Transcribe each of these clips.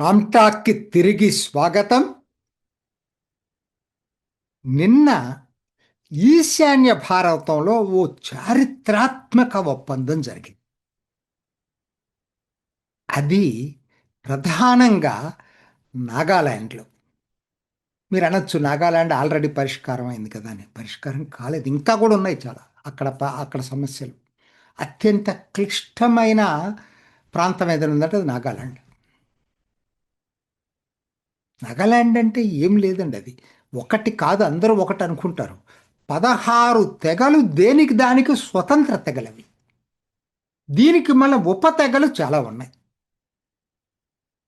రామ్టాక్కి తిరిగి స్వాగతం. నిన్న ఈశాన్య భారతంలో ఓ చారిత్రాత్మక ఒప్పందం జరిగింది. అది ప్రధానంగా నాగాలాండ్లో. మీరు అనొచ్చు నాగాలాండ్ ఆల్రెడీ పరిష్కారం అయింది కదా అని. పరిష్కారం కాలేదు. ఇంకా కూడా ఉన్నాయి చాలా. అక్కడ అక్కడ సమస్యలు. అత్యంత క్లిష్టమైన ప్రాంతం ఏదైనా ఉందంటే అది నాగాలాండ్. నాగాలాండ్ అంటే ఏం లేదండి అది. ఒకటి కాదు అందరూ ఒకటి అనుకుంటారు. పదహారు తెగలు దేనికి దానికి స్వతంత్ర తెగలవి. దీనికి మళ్ళీ ఉప తెగలు చాలా ఉన్నాయి.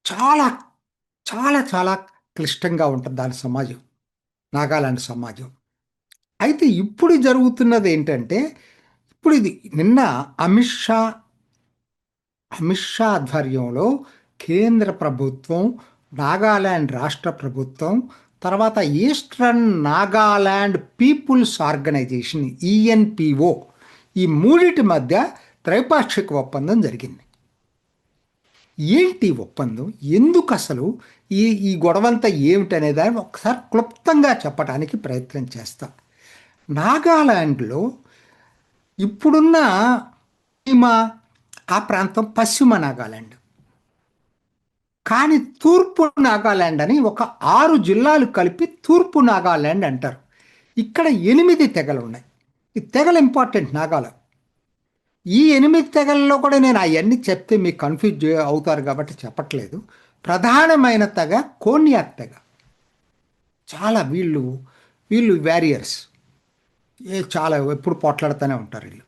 చాలా చాలా చాలా క్లిష్టంగా ఉంటుంది దాని సమాజం నాగాలాండ్ సమాజం. అయితే ఇప్పుడు జరుగుతున్నది ఏంటంటే ఇప్పుడు ఇది నిన్న అమిత్ షా అమిత్ షా ఆధ్వర్యంలో కేంద్ర ప్రభుత్వం నాగాలాండ్ రాష్ట్ర ప్రభుత్వం తర్వాత eastern Nagaland people's organization ENPO. ఈ మూడిటి మధ్య త్రైపాక్షిక ఒప్పందం జరిగింది. ఏంటి ఒప్పందం? ఎందుకు అసలు? ఈ ఈ గొడవంతా ఏమిటనే దాన్ని ఒకసారి క్లుప్తంగా చెప్పడానికి ప్రయత్నం చేస్తా. నాగాలాండ్లో ఇప్పుడున్న పశ్చిమ ఆ ప్రాంతం పశ్చిమ నాగాలాండ్. కానీ తూర్పు నాగాలాండ్ అని ఒక ఆరు జిల్లాలు కలిపి తూర్పు నాగాలాండ్ అంటారు. ఇక్కడ ఎనిమిది తెగలు ఉన్నాయి. ఈ తెగలు ఇంపార్టెంట్ నాగాలు ఈ ఎనిమిది తెగల్లో కూడా నేను అవన్నీ చెప్తే మీకు కన్ఫ్యూజ్ అవుతారు కాబట్టి చెప్పట్లేదు. ప్రధానమైన తెగ కోన్యాక్ తెగ. చాలా వీళ్ళు వీళ్ళు వ్యారియర్స్ ఏ చాలా ఎప్పుడు పోట్లాడుతూనే ఉంటారు వీళ్ళు.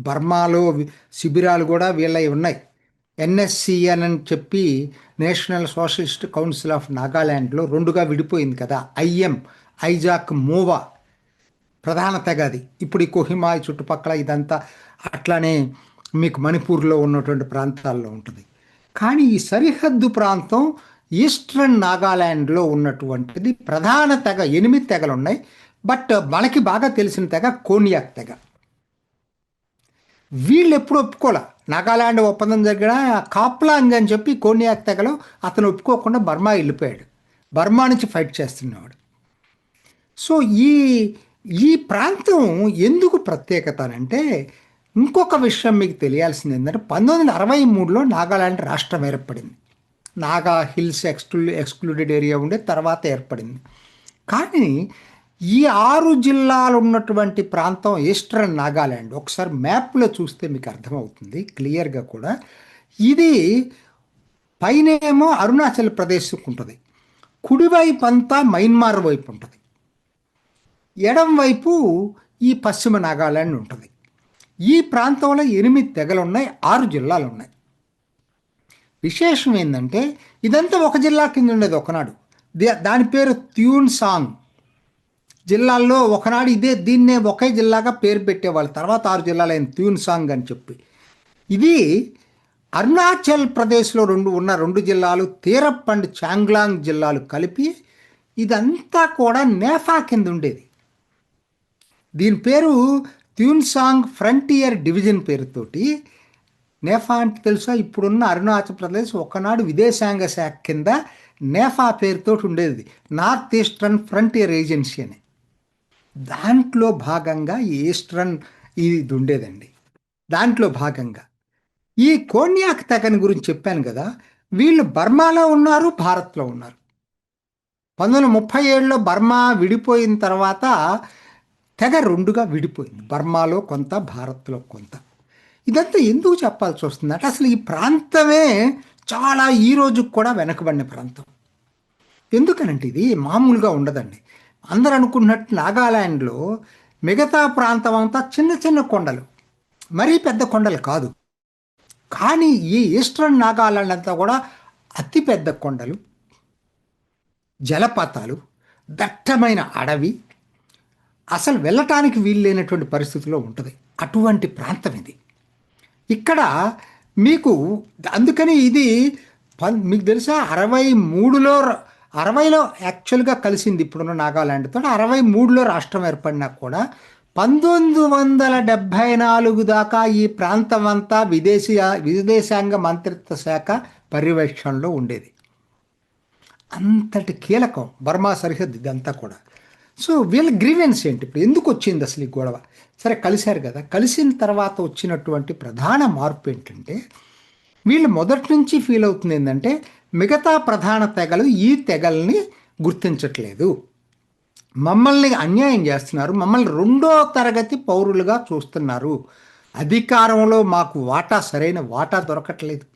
బర్మాలో శిబిరాలు కూడా వీళ్ళవి ఉన్నాయి. ఎన్ఎస్సిఎన్ అని చెప్పి నేషనల్ సోషలిస్ట్ కౌన్సిల్ ఆఫ్ నాగాల్యాండ్లో రెండుగా విడిపోయింది కదా. ఐఎం ఐజాక్ మోవా ప్రధాన తెగ అది. ఇప్పుడు ఈ కోహిమా చుట్టుపక్కల ఇదంతా అట్లానే మీకు మణిపూర్లో ఉన్నటువంటి ప్రాంతాల్లో ఉంటుంది. కానీ ఈ సరిహద్దు ప్రాంతం ఈస్టర్న్ నాగాల్యాండ్లో ఉన్నటువంటిది ప్రధాన తెగ ఎనిమిది తెగలు ఉన్నాయి. బట్ మనకి బాగా తెలిసిన తెగ కోనియాక్ తెగ. వీళ్ళు ఎప్పుడు ఒప్పుకోలే? నాగాలాండ్ ఒప్పందం జరిగిన కాప్లాంగ్ అని చెప్పి కోనియాక్ తెగలో అతను ఒప్పుకోకుండా బర్మా వెళ్ళిపోయాడు. బర్మా నుంచి ఫైట్ చేస్తున్నవాడు. సో ఈ ఈ ప్రాంతం ఎందుకు ప్రత్యేకత అంటే ఇంకొక విషయం మీకు తెలియాల్సింది ఏంటంటే పంతొమ్మిది వందల అరవై మూడులో నాగాలాండ్ రాష్ట్రం ఏర్పడింది. నాగా హిల్స్ ఎక్స్క్లూ ఎక్స్క్లూడెడ్ ఏరియా ఉండే తర్వాత ఏర్పడింది. కానీ ఈ ఆరు జిల్లాలు ఉన్నటువంటి ప్రాంతం ఈస్టర్న్ నాగాలాండ్. ఒకసారి మ్యాప్లో చూస్తే మీకు అర్థమవుతుంది క్లియర్గా కూడా. ఇది పైనేమో అరుణాచల్ ప్రదేశ్ ఉంటుంది. కుడివైపు అంతా మయన్మార్ వైపు ఉంటుంది. ఎడం వైపు ఈ పశ్చిమ నాగాలాండ్ ఉంటుంది. ఈ ప్రాంతంలో ఎనిమిది తెగలు ఉన్నాయి ఆరు జిల్లాలు ఉన్నాయి. విశేషం ఏంటంటే ఇదంతా ఒక జిల్లా కింద ఉండేది ఒకనాడు. దాని పేరు ట్యూన్ సాంగ్. జిల్లాల్లో ఒకనాడు ఇదే దీన్నే ఒకే జిల్లాగా పేరు పెట్టేవాళ్ళు. తర్వాత ఆరు జిల్లాలైన ట్యూన్ సాంగ్ అని చెప్పి. ఇది అరుణాచల్ ప్రదేశ్లో రెండు ఉన్న రెండు జిల్లాలు తీరప్ అండ్ చాంగ్లాంగ్ జిల్లాలు కలిపి ఇదంతా కూడా నేఫా కింద ఉండేది. దీని పేరు ట్యూన్సాంగ్ ఫ్రంటియర్ డివిజన్ పేరుతోటి. నేఫా అంటే తెలుసా? ఇప్పుడున్న అరుణాచల్ ప్రదేశ్ ఒకనాడు విదేశాంగ శాఖ కింద నేఫా పేరుతోటి ఉండేది. నార్త్ ఈస్టర్న్ ఫ్రంటియర్ ఏజెన్సీ అని. దాంట్లో భాగంగా ఈ ఈస్టర్న్ ఇది ఉండేదండి. దాంట్లో భాగంగా. ఈ కోన్యాక్ తెగని గురించి చెప్పాను కదా వీళ్ళు బర్మాలో ఉన్నారు భారత్లో ఉన్నారు. పంతొమ్మిది వందల ముప్పై ఏడులో బర్మా విడిపోయిన తర్వాత తెగ రెండుగా విడిపోయింది. బర్మాలో కొంత భారత్లో కొంత. ఇదంతా ఎందుకు చెప్పాల్సి వస్తుంది అంటే అసలు ఈ ప్రాంతమే చాలా ఈ రోజుకు కూడా వెనకబడిన ప్రాంతం. ఎందుకనంటే ఇది మామూలుగా ఉండదండి. అందరూ అనుకున్నట్టు నాగాలాండ్లో మిగతా ప్రాంతం అంతా చిన్న చిన్న కొండలు. మరీ పెద్ద కొండలు కాదు. కానీ ఈ ఈస్టర్న్ నాగాలాండ్ అంతా కూడా అతి పెద్ద కొండలు. జలపాతాలు. దట్టమైన అడవి. అసలు వెళ్ళటానికి వీలు లేనటువంటి పరిస్థితిలో ఉంటుంది. అటువంటి ప్రాంతం ఇది. ఇక్కడ మీకు అందుకని ఇది పం- మీకు తెలుసా? అరవై మూడులో అరవైలో యాక్చువల్గా కలిసింది ఇప్పుడున్న నాగాలాండ్తో. అరవై మూడులో రాష్ట్రం ఏర్పడినా కూడా పంతొమ్మిది వందల డెబ్భై నాలుగు దాకా ఈ ప్రాంతం అంతా విదేశీ విదేశాంగ మంత్రిత్వ శాఖ పర్యవేక్షణలో ఉండేది. అంతటి కీలకం బర్మా సరిహద్దు ఇదంతా కూడా. సో వీళ్ళ గ్రీవెన్స్ ఏంటి ఇప్పుడు? ఎందుకు వచ్చింది అసలు ఈ గొడవ? సరే కలిశారు కదా. కలిసిన తర్వాత వచ్చినటువంటి ప్రధాన మార్పు ఏంటంటే వీళ్ళు మొదటి నుంచి ఫీల్ అవుతుంది ఏంటంటే మిగతా ప్రధాన తెగలు ఈ తెగల్ని గుర్తించట్లేదు. మమ్మల్ని అన్యాయం చేస్తున్నారు. మమ్మల్ని రెండో తరగతి పౌరులుగా చూస్తున్నారు. అధికారంలో మాకు వాటా సరైన వాటా దొరకట్లేదు.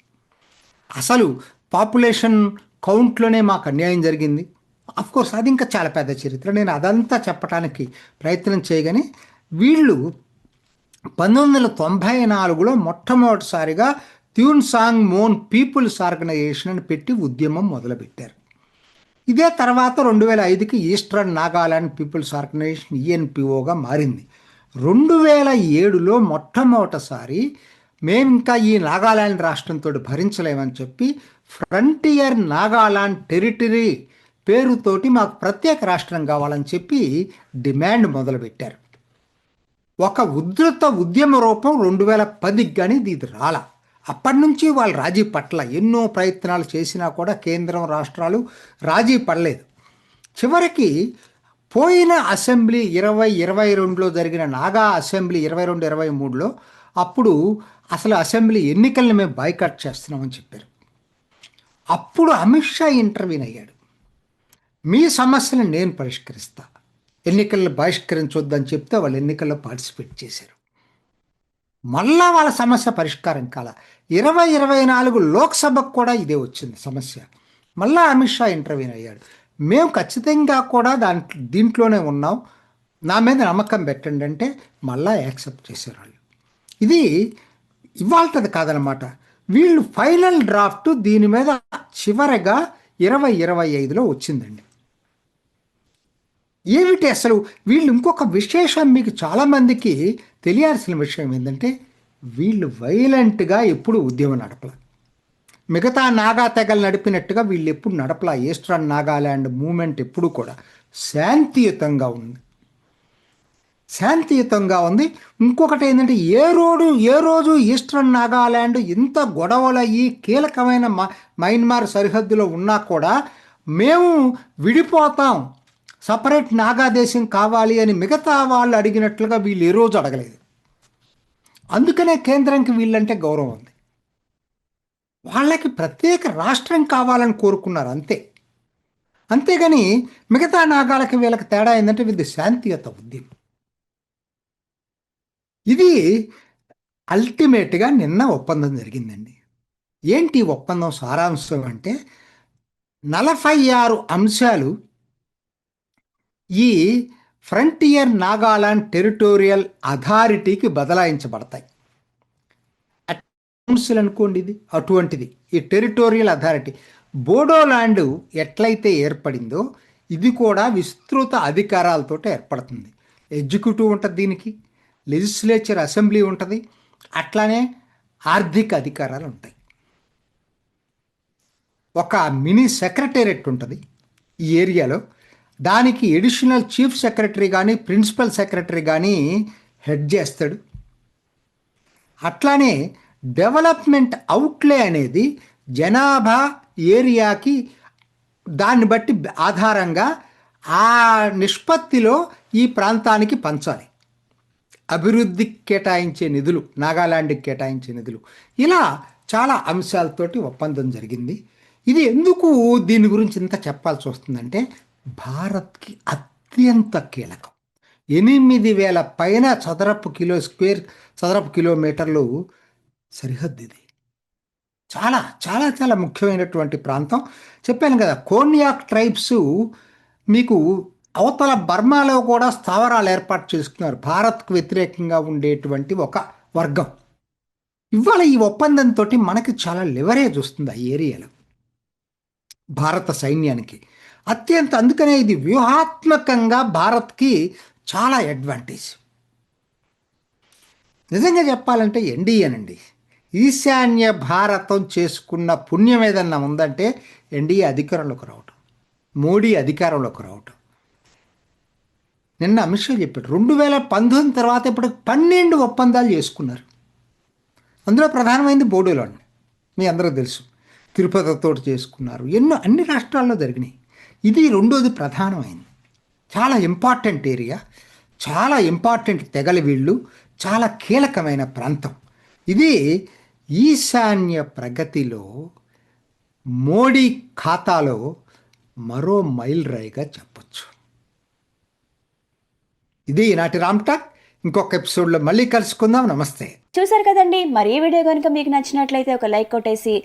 అసలు పాపులేషన్ కౌంట్లోనే మాకు అన్యాయం జరిగింది. కోర్స్ అది ఇంకా చాలా పెద్ద చరిత్ర. నేను అదంతా చెప్పడానికి ప్రయత్నం చేయగానే వీళ్ళు పంతొమ్మిది వందల తొంభై నాలుగులో మొట్టమొదటిసారిగా Tuensang Mon people's organisation అని పెట్టి ఉద్యమం మొదలుపెట్టారు. ఇదే తర్వాత రెండు వేల ఐదుకి ఈస్టర్న్ నాగాలాండ్ పీపుల్స్ ఆర్గనైజేషన్ ఈఎన్పిఓగా మారింది రెండు వేల ఏడులో మొట్టమొదటిసారి మేము ఇంకా ఈ నాగాలాండ్ రాష్ట్రంతో భరించలేమని చెప్పి ఫ్రంటియర్ నాగాలాండ్ టెరిటరీ పేరుతోటి మాకు ప్రత్యేక రాష్ట్రం కావాలని చెప్పి డిమాండ్ మొదలుపెట్టారు. ఒక ఉధృత ఉద్యమ రూపం రెండు వేల పదికి కానీ ఇది రాలా. అప్పటి నుంచి వాళ్ళు రాజీ పట్ల ఎన్నో ప్రయత్నాలు చేసినా కూడా కేంద్రం రాష్ట్రాలు రాజీ పడలేదు. చివరికి పోయిన అసెంబ్లీ ఇరవై ఇరవై రెండులో జరిగిన నాగా అసెంబ్లీ ఇరవై రెండు ఇరవై మూడులో అప్పుడు అసలు అసెంబ్లీ ఎన్నికల్ని మేము బాయ్కట్ చేస్తున్నామని చెప్పారు. అప్పుడు అమిత్ షా ఇంటర్వ్యూన్ అయ్యాడు. మీ సమస్యను నేను పరిష్కరిస్తా. ఎన్నికల్లో బహిష్కరించొద్దని చెప్తే వాళ్ళు ఎన్నికల్లో పార్టిసిపేట్ చేశారు. మళ్ళా వాళ్ళ సమస్య పరిష్కారం కాల. ఇరవై ఇరవై నాలుగు లోక్సభకు కూడా ఇదే వచ్చింది సమస్య. మళ్ళా అమిత్ షా ఇంటర్వ్యూన్ అయ్యాడు. మేము ఖచ్చితంగా కూడా దాని దీంట్లోనే ఉన్నాం. నా మీద నమ్మకం పెట్టండి అంటే మళ్ళా యాక్సెప్ట్ చేశారు వాళ్ళు. ఇది ఇవాళది కాదనమాట. వీళ్ళు ఫైనల్ డ్రాఫ్ట్ దీని మీద చివరగా ఇరవై ఇరవై ఐదులో వచ్చిందండి. ఏమిటి అసలు? వీళ్ళు ఇంకొక విశేషం మీకు చాలామందికి తెలియాల్సిన విషయం ఏంటంటే వీళ్ళు వైలెంట్గా ఎప్పుడు ఉద్యమం నడపల. మిగతా నాగా తెగలు నడిపినట్టుగా వీళ్ళు ఎప్పుడు నడపల. ఈస్టర్న్ నాగాల్యాండ్ మూమెంట్ ఎప్పుడు కూడా శాంతియుతంగా ఉంది. శాంతియుతంగా ఉంది. ఇంకొకటి ఏంటంటే ఏ రోడ్డు ఏ రోజు ఈస్టర్న్ నాగాల్యాండ్ ఇంత గొడవలయ్యి కీలకమైన మైన్మార్ సరిహద్దులో ఉన్నా కూడా మేము విడిపోతాం. సపరేట్ నాగాదేశం కావాలి అని మిగతా వాళ్ళు అడిగినట్లుగా వీళ్ళు ఏ రోజు అడగలేదు. అందుకనే కేంద్రానికి వీళ్ళంటే గౌరవం ఉంది. వాళ్ళకి ప్రత్యేక రాష్ట్రం కావాలని కోరుకున్నారు అంతే. అంతేగాని మిగతా నాగాలకి వీళ్ళకి తేడా ఏంటంటే వీళ్ళది శాంతియుత ఉద్యమం ఇది అల్టిమేట్గా నిన్న ఒప్పందం జరిగిందండి. ఏంటి ఒప్పందం సారాంశం అంటే నలభై ఆరు అంశాలు ఈ ఫ్రంటియర్ నాగాలాండ్ టెరిటోరియల్ అథారిటీకి బదలాయించబడతాయి. కౌన్సిల్ అనుకోండి ఇది అటువంటిది. ఈ టెరిటోరియల్ అథారిటీ బోడోల్యాండ్ ఎట్లయితే ఏర్పడిందో ఇది కూడా విస్తృత అధికారాలతో ఏర్పడుతుంది. ఎగ్జిక్యూటివ్ ఉంటుంది దీనికి లెజిస్లేచర్ అసెంబ్లీ ఉంటుంది అట్లానే ఆర్థిక అధికారాలు ఉంటాయి. ఒక మినీ సెక్రటేరియట్ ఉంటుంది ఈ ఏరియాలో దానికి ఎడిషనల్ చీఫ్ సెక్రటరీ కానీ ప్రిన్సిపల్ సెక్రటరీ కానీ హెడ్ చేస్తాడు. అట్లానే డెవలప్మెంట్ అవుట్లే అనేది జనాభా ఏరియాకి దాన్ని బట్టి ఆధారంగా ఆ నిష్పత్తిలో ఈ ప్రాంతానికి పంచాలి. అభివృద్ధికి కేటాయించే నిధులు నాగాలాండ్కి కేటాయించే నిధులు. ఇలా చాలా అంశాలతోటి ఒప్పందం జరిగింది. ఇది ఎందుకు దీని గురించి ఇంత చెప్పాల్సి వస్తుందంటే భారత్కి అత్యంత కీలకం. ఎనిమిది వేల పైన చదరపు కిలో స్క్వేర్ చదరపు కిలోమీటర్లు సరిహద్దు ఇది చాలా చాలా చాలా ముఖ్యమైనటువంటి ప్రాంతం. చెప్పాను కదా కోన్యాక్ ట్రైబ్స్ మీకు అవతల బర్మాలో కూడా స్థావరాలు ఏర్పాటు చేసుకున్నారు. భారత్కు వ్యతిరేకంగా ఉండేటువంటి ఒక వర్గం. ఇవాళ ఈ ఒప్పందంతో మనకి చాలా లివరేజ్ వస్తుంది ఆ ఏరియాలో. భారత సైన్యానికి. అత్యంత అందుకనే ఇది వ్యూహాత్మకంగా భారత్కి చాలా అడ్వాంటేజ్ నిజంగా చెప్పాలంటే ఎన్డీఏనండి ఈశాన్య భారతం చేసుకున్న పుణ్యం ఏదన్నా ఉందంటే ఎన్డీఏ అధికారంలోకి రావటం. మోడీ అధికారంలోకి రావటం. నిన్న అమిత్ షా చెప్పాడు రెండు వేల పంతొమ్మిది తర్వాత ఇప్పుడు పన్నెండు ఒప్పందాలు చేసుకున్నారు. అందులో ప్రధానమైంది అండి మీ అందరూ తెలుసు తిరుపతితో చేసుకున్నారు. ఎన్నో అన్ని రాష్ట్రాల్లో జరిగినాయి. ఇది రెండోది ప్రధానమైంది. చాలా ఇంపార్టెంట్ ఏరియా చాలా ఇంపార్టెంట్ తెగల వీళ్ళు చాలా కీలకమైన ప్రాంతం. ఇది ఈశాన్య ప్రగతిలో మోడీ ఖాతాలో మరో మైల్ రాయిగా చెప్పచ్చు. ఇది ఈనాటి రామ్టాక్ ఇంకొక ఎపిసోడ్లో మళ్ళీ కలుసుకుందాం. నమస్తే. చూసారు కదండి మరి ఈ వీడియో కనుక మీకు నచ్చినట్లయితే ఒక లైక్ కొట్టేసి